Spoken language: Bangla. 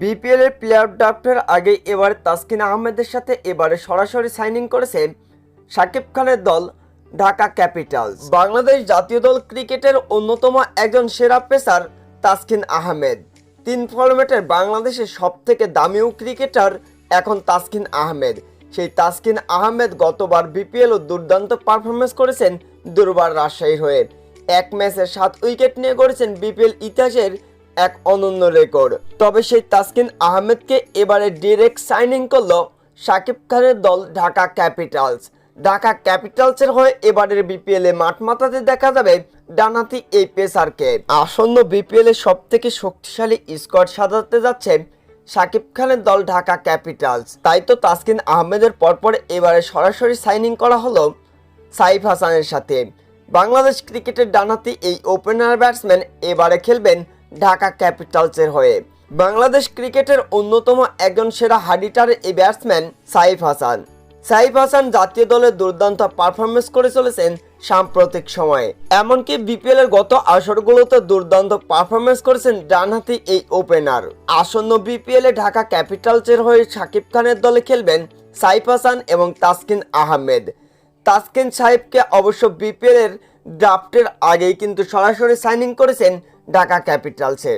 বিপিএল এর প্লেয়ার ড্রাফটের আগে এবার তাসকিন আহমেদের সাথে এবারে সরাসরি সাইনিং করেছে শাকিব খানের দল ঢাকা ক্যাপিটালস। বাংলাদেশ জাতীয় দল ক্রিকেটের অন্যতম একজন সেরা পেসার তাসকিন আহমেদ। তিন ফরম্যাটের বাংলাদেশের সব থেকে দামিও ক্রিকেটার এখন তাসকিন আহমেদ। সেই তাসকিন আহমেদ গতবার বিপিএল ও দুর্দান্ত পারফরমেন্স করেছেন দুর্বার রাজশাহীর হয়ে। এক ম্যাচে সাত উইকেট নিয়ে করেছেন বিপিএল ইতিহাসের এক অনন্য রেকর্ড। তবে সেই তাসকিন আহমেদকে এবারে ডিরেক্ট সাইনিং করল শাকিব খানের দল ঢাকা ক্যাপিটালস। ঢাকা ক্যাপিটালসের হয়ে এবারের বিপিএল মাঠ মাতাতে দেখা যাবে ডানাতি এই পেসারকে। আসন্ন বিপিএল সব থেকে শক্তিশালী স্কোয়াড সাজাতে যাচ্ছে শাকিব খানের দল ঢাকা ক্যাপিটালস। তাই তো তাসকিন আহমেদের পরপর এবারে সরাসরি সাইনিং করা হলো সাইফ হাসানের সাথে। বাংলাদেশ ক্রিকেটের ডানাতি এই ওপেনার ব্যাটসম্যান এবারে খেলবেন ঢাকা ক্যাপিটালসের হয়ে। বাংলাদেশ ক্রিকেটের অন্যতম একজন সেরা হাডিটার এই ব্যাটসম্যান সাইফ হাসান। সাইফ হাসান জাতীয় দলের দুর্দান্ত পারফরমেন্স করে চলেছেন সাম্প্রতিক সময়ে। এমনকি বিপিএল এর গত আসরগুলোতে দুর্দান্ত পারফরমেন্স করেছেন ডানহাতি এই ওপেনার। আসন্ন বিপিএল এ ঢাকা ক্যাপিটালসের হয়ে শাকিব খানের দলে খেলবেন সাইফ হাসান এবং তাসকিন আহমেদ। তাসকিন সাহেবকে অবশ্য বিপিএল এর ড্রাফটের আগেই কিন্তু সরাসরি সাইনিং করেছেন ঢাকা ক্যাপিটালসে